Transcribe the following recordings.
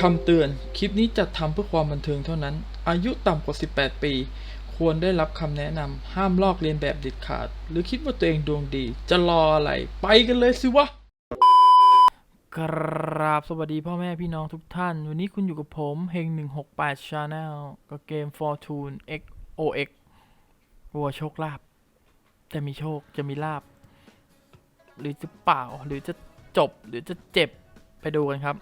คำเตือน คลิปนี้จัดทำเพื่อความบันเทิงเท่านั้น อายุต่ำกว่า 18 ปี ควรได้รับคำแนะนำ ห้ามลอกเลียนแบบเด็ดขาด หรือคิดว่าตัวเองดวงดี จะรออะไร ไปกันเลยสิวะ กราบสวัสดีพ่อแม่พี่น้องทุกท่าน วันนี้คุณอยู่กับผมเฮง168 Channel กับเกม Fortune XOX วัวโชคลาภ จะมีโชค จะมีลาบ หรือจะเปล่า หรือจะจบ หรือจะเจ็บ ไปดูกันครับ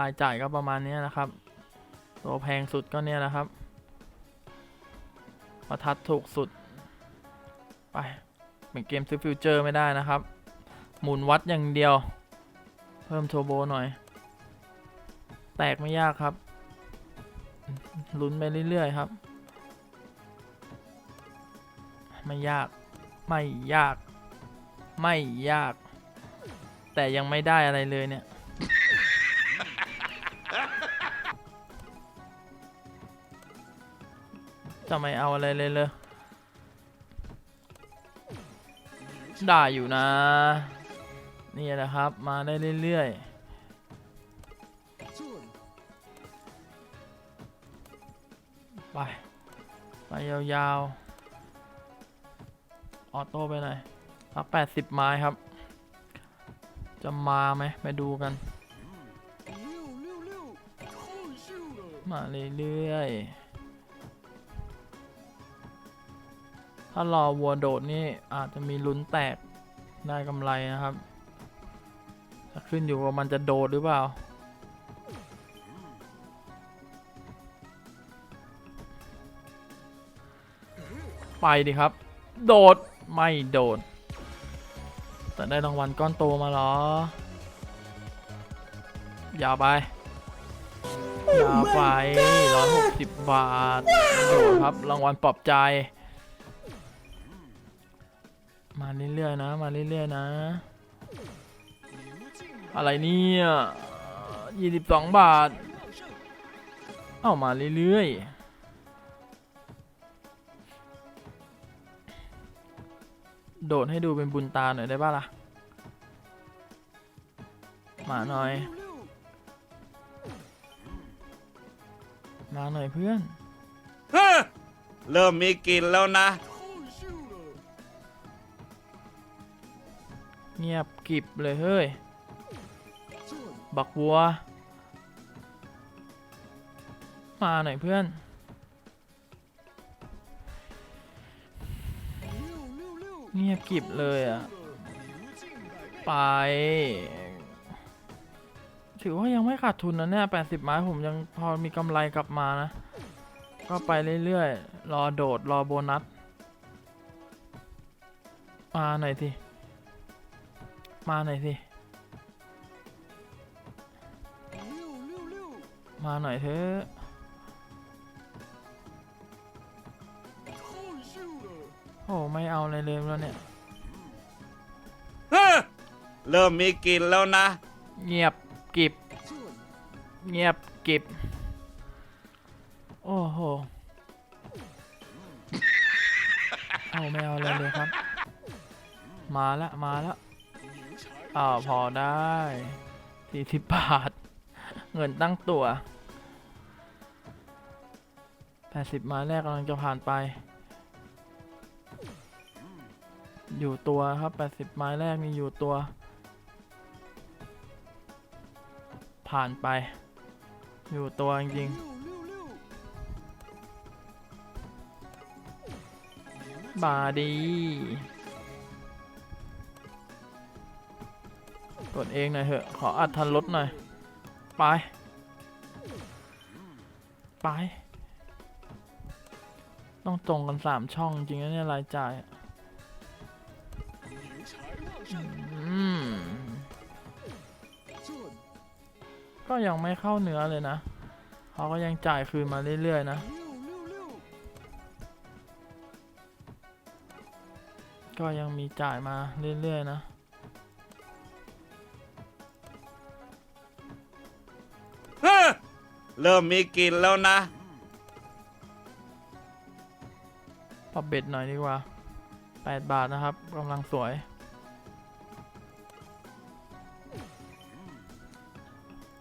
รายจ่ายก็ประมาณนี้นะครับ ตัวแพงสุดก็เนี่ยนะครับ ประทัดถูกสุด ไป เป็นเกมซื้อฟิวเจอร์ไม่ได้นะครับ หมุนวัดอย่างเดียว เพิ่มโทโบหน่อย แตกไม่ยากครับ ลุ้นไปเรื่อยๆครับ ไม่ยาก ไม่ยาก ไม่ยาก แต่ยังไม่ได้อะไรเลยเนี่ย จะไม่เอาอะไรเลยเลยได้อยู่นะ นี่แหละครับ มาได้เรื่อยๆไป ไปยาวๆ ออโต้ไปหน่อยสักแปดสิบไม้ครับ จะมาไหมไปดูกัน มาเรื่อยๆ ถ้ารอวัวโดดนี่อาจจะมีลุ้นแตกได้กำไรนะครับแต่ขึ้นอยู่ว่ามันจะโดดหรือเปล่า ไปดิครับ โดด ไม่โดด แต่ได้รางวัลก้อนโตมาเหรอ อย่าไป อย่าไปร้อยหกสิบบาท โดดครับ รางวัลปลอบใจ มาเรื่อยๆนะ มาเรื่อยๆนะ อะไรเนี่ยยี่สิบสองบาท เอามาเรื่อยๆโดดให้ดูเป็นบุญตาหน่อยได้ป่ะล่ะ มาหน่อย มาหน่อยเพื่อน เริ่มมีกินแล้วนะ เงียบกิบเลยเฮ้ย บักวัว มาหน่อยเพื่อน เงียบกิบเลยอะ ไป ถือว่ายังไม่ขาดทุนนะเนี่ยแปดสิบไม้ผมยังพอมีกำไรกลับมานะ ก็ไปเรื่อยๆ รอโดด รอโบนัส มาหน่อยสิ มาหน่อยสิ มาหน่อยเถอะโอ้ไม่เอาอะไรเลยแล้วเนี่ยฮะเริ่มมีกลิ่นแล้วนะ เงียบกริบ เงียบกริบ โอ้โหเอาไม่เอาอะไรเลยครับ มาแล้วมาแล้ อ้าพอได้สี่สิบบาท เงินตั้งตัวแปดสิบไม้แรกกำลังจะผ่านไป อยู่ตัวครับแปดสิบไม้แรกนี่อยู่ตัว ผ่านไป อยู่ตัวจริงๆบาดี กดเองหน่อยเถอะ ขออัดทันรถหน่อย ไป ไป ต้องตรงกันสามช่องจริงนะเนี่ยรายจ่ายก็ยังไม่เข้าเนื้อเลยนะ เขาก็ยังจ่ายคืนมาเรื่อย ๆ นะ ก็ยังมีจ่ายมาเรื่อย ๆ นะ เริ่มมีกลิ่นแล้วนะ ปรับเบ็ดหน่อยดีกว่า 8 บาทนะครับกำลังสวย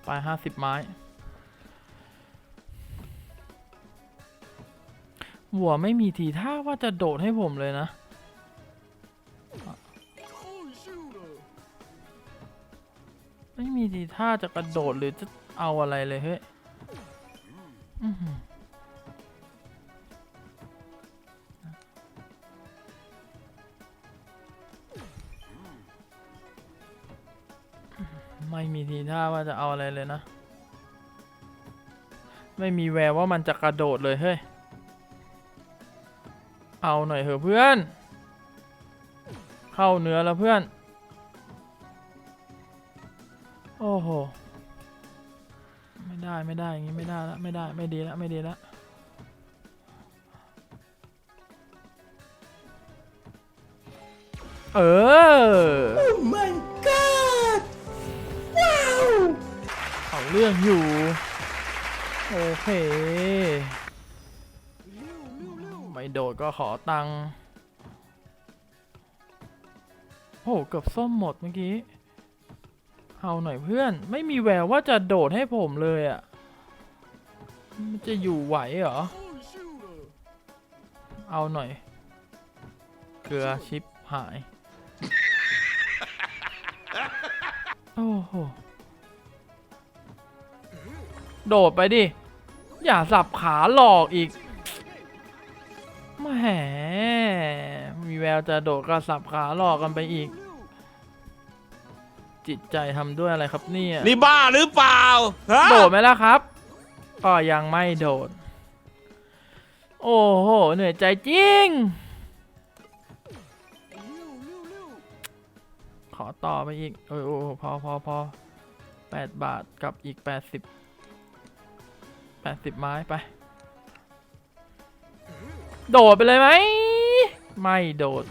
ไปห้าสิบไม้ หัวไม่มีทีท่าว่าจะโดดให้ผมเลยนะ ไม่มีทีท่าจะกระโดดหรือจะเอาอะไรเลยเฮ้ย ไม่มีทีท่าว่าจะเอาอะไรเลยนะ ไม่มีแววว่ามันจะกระโดดเลยเฮ้ย เอาหน่อยเถอะเพื่อน เข้าเนื้อแล้วเพื่อน โอ้โห ไม่ได้ไม่ได้อย่างงี้ไม่ได้ละไม่ได้ไม่ดีละไม่ดีละเออ oh my god ว้าวเอาเรื่องอยู่ โอเค ไม่โดดก็ขอตังค์โอ้เกือบส้มหมดเมื่อกี้ เอาหน่อยเพื่อน ไม่มีแววว่าจะโดดให้ผมเลยอะ่ะมันจะอยู่ไหวเหรอ เอาหน่อย เกลือชิปหาย โอ้โห โดดไปดิ อย่าสับขาหลอกอีกแหมมีแววจะโดดกระสับขาหลอกกันไปอีก จิตใจทำด้วยอะไรครับเนี่ยนี่บ้าหรือเปล่าฮะโดดไหมล่ะครับก็ยังไม่โดด โอ้โหเหนื่อยใจจริง ขอต่อไปอีกโอ้ยโอ้ยพอพอพอแปดบาทกับอีกแปดสิบแปดสิบไม้ไป โดดไปเลยไหม ไม่โดด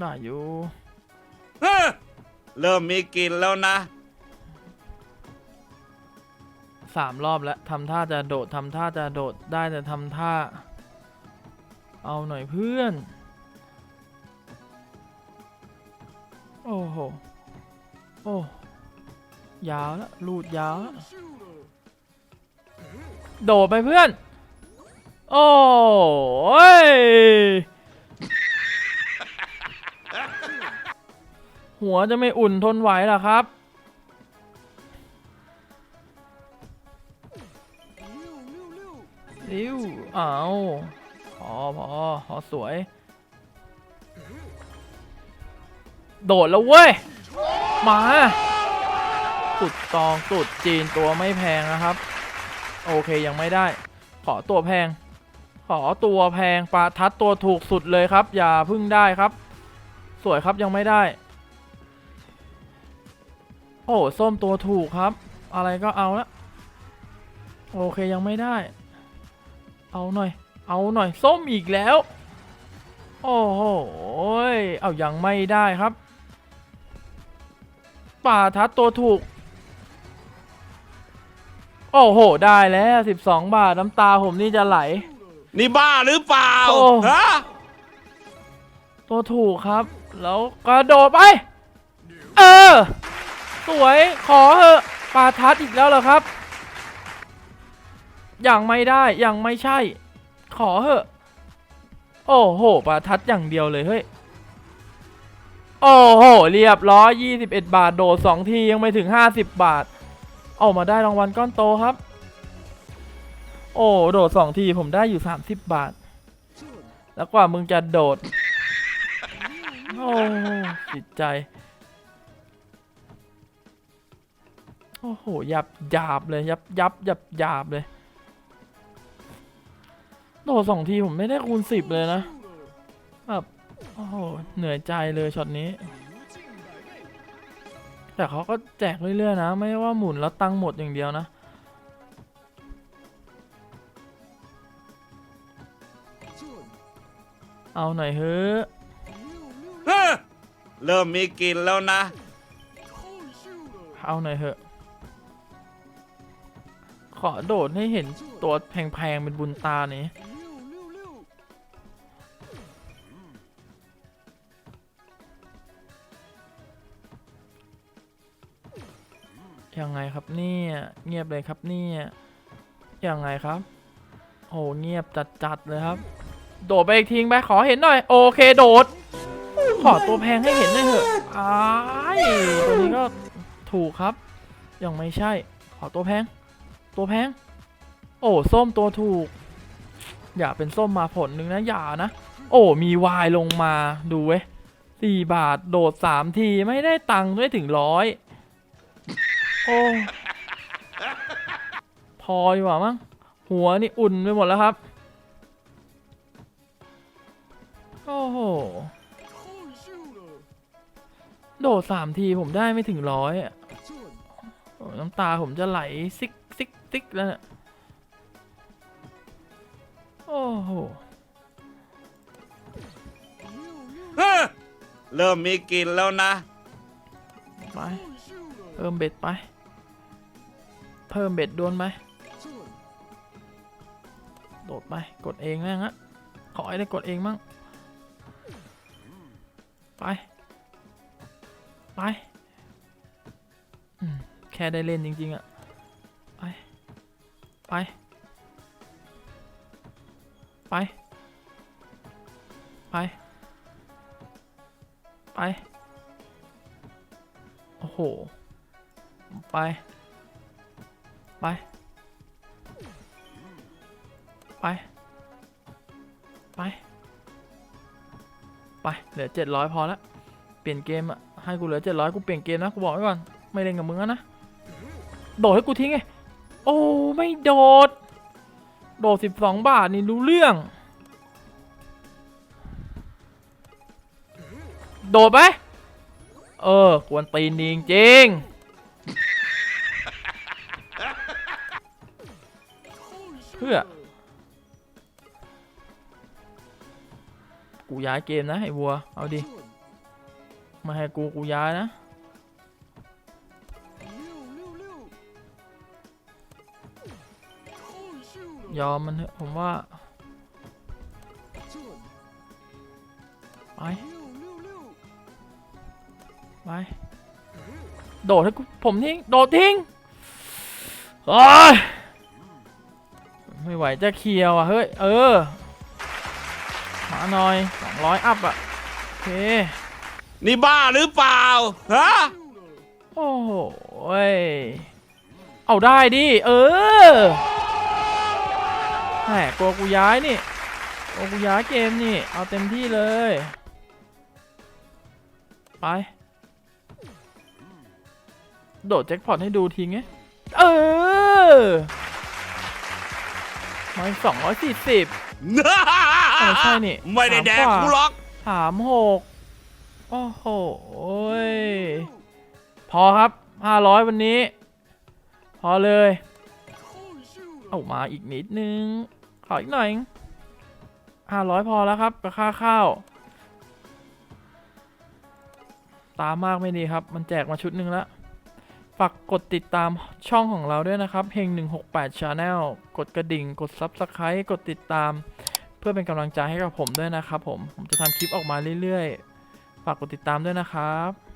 ได้อยู่เฮ้อเริ่มมีกลินแล้วนะ สามรอบแล้วทำท่าจะโดดทำท่าจะโดดได้แต่ทำท่า เอาหน่อยเพื่อน โอ้โห โอ้ ยาวแล้วลูดยาวแล้วโดดไปเพื่อน โอ้ย หัวจะไม่อุ่นทนไหวหรอครับ ริ้วเอาพอพอพอสวย โดดแล้วเว้ย มา สุดตองสุดจีนตัวไม่แพงนะครับ โอเคยังไม่ได้ ขอตัวแพง ขอตัวแพงปลาทัดตัวถูกสุดเลยครับ อย่าพึ่งได้ครับ สวยครับยังไม่ได้ โอ้ส้มตัวถูกครับ อะไรก็เอาละโอเคยังไม่ได้ เอาหน่อย เอาหน่อยส้มอีกแล้ว โอ้โหยเอายังไม่ได้ครับ ป่าทัดตัวถูก โอ้โห ได้แล้ว 12 บาทน้ำตาผมนี่จะไหล นี่บ้าหรือเปล่าโอ้ ฮะตัวถูกครับ แล้วกระโดดไป เออ สวยขอเหอะปาทัดอีกแล้วเหรอครับ อยังไม่ได้อยังไม่ใช่ ขอเหอะ โอ้โหปาทัดอย่างเดียวเลยเฮ้ยโอ้โหเรียบร้อย21 บาทโดด2ทียังไม่ถึง 50 บาทออกมาได้รางวัลก้อนโตครับ โอ้โดด2ทีผมได้อยู่ 30 บาท แล้วกว่ามึงจะโดด โอ้จิตใจ โอ้โหยับหยาบเลยยับยับยับหยาบเลยโดดสองทีผมไม่ได้คูณสิบเลยนะแบบโอ้โหเหนื่อยใจเลยช็อตนี้ แต่เขาก็แจกเรื่อยๆนะ ไม่ได้ว่าหมุนแล้วตังค์หมดอย่างเดียวนะเอาหน่อยเฮ้อะเฮ้อเริ่มมีกลินแล้วนะ เอาหน่อยเถอะ ขอโดดให้เห็นตัวแพงๆเป็นบุญตานี่ยังไงครับเนี่ยเงียบเลยครับเนี่ยยังไงครับ โอ้เงียบจัดๆเลยครับ โดดไปอีกทีไปขอเห็นหน่อย โอเคโดด ขอตัวแพงให้เห็นหน่อยเถอะอ้ายตัวนี้ก็ถูกครับ ยังไม่ใช่ ขอตัวแพง ตัวแพง โอ้ส้มตัวถูก อย่าเป็นส้มมาผลหนึ่งนะ อย่านะ โอ้มีวายลงมาดูเว้ยสี่บาทโดดสามทีไม่ได้ตังค์ไม่ถึงร้อยโอ้พอดีกว่ามั้งหัวนี่อุ่นไปหมดแล้วครับ โอ้โห โดดสามทีผมได้ไม่ถึงร้อยอะน้ำตาผมจะไหลซิก ซิกซิกแล้วเนี่ยโอ้โหเฮ้อเริ่มมีกลินแล้วนะ ไปเพิ่มเบ็ดไป เพิ่มเบ็ดดวนไหมโดดไปกดเองแม่งอะขอให้ได้กดเองมั่งไป ไปอืมแค่ได้เล่นจริง ๆอะไป ไป ไป ไป ไป โอ้โห ไป ไป ไป ไป ไป เหลือเจ็ดร้อยพอละเปลี่ยนเกมอะให้กูเหลือเจ็ดร้อยกูเปลี่ยนเกมนะ กูบอกไว้ก่อน ไม่เล่นกับมึงแล้วนะ โดดให้กูทิ้งไง อ้ไม่โดด โดดสิบสองบาทนี่รู้เรื่อง โดดไหมเออกวนตีนดีจริงเพื่อ กูย้ายเกมนะไอ้วัว เอาดิ มาให้กูกูย้ายนะ ยอมมันเถอะผมว่าไปไปโดดให้กูผมทิ้งโดดทิ้งโอ้ยไม่ไหวจะเคลียวอะเฮ้ยเออมาหน่อยสองร้อยอัพอะโอเคนี่บ้าหรือเปล่าฮะโอ้โหยเอาได้ดิ เออ แหมกลัวกูย้ายนี่กลัวกูย้ายเกมนี่ เอาเต็มที่เลย ไป โดดแจ็คพอตให้ดูทีไงเออมาสองร้อยสี่สิบเออใช่นี่ไม่ได้แดกสามกว่ากูหรอกสามหกโอ้โหยพอครับห้าร้อยวันนี้ พอเลย เอามาอีกนิดนึง ขออีกหน่อยห้าร้อยพอแล้วครับกับค่าข้าว ตามมากไม่ดีครับ มันแจกมาชุดหนึ่งแล้ว ฝากกดติดตามช่องของเราด้วยนะครับเฮง168 Channel กดกระดิ่ง กด Subscribe กดติดตาม เพื่อเป็นกำลังใจให้กับผมด้วยนะครับผม ผมจะทำคลิปออกมาเรื่อยๆ ฝากกดติดตามด้วยนะครับ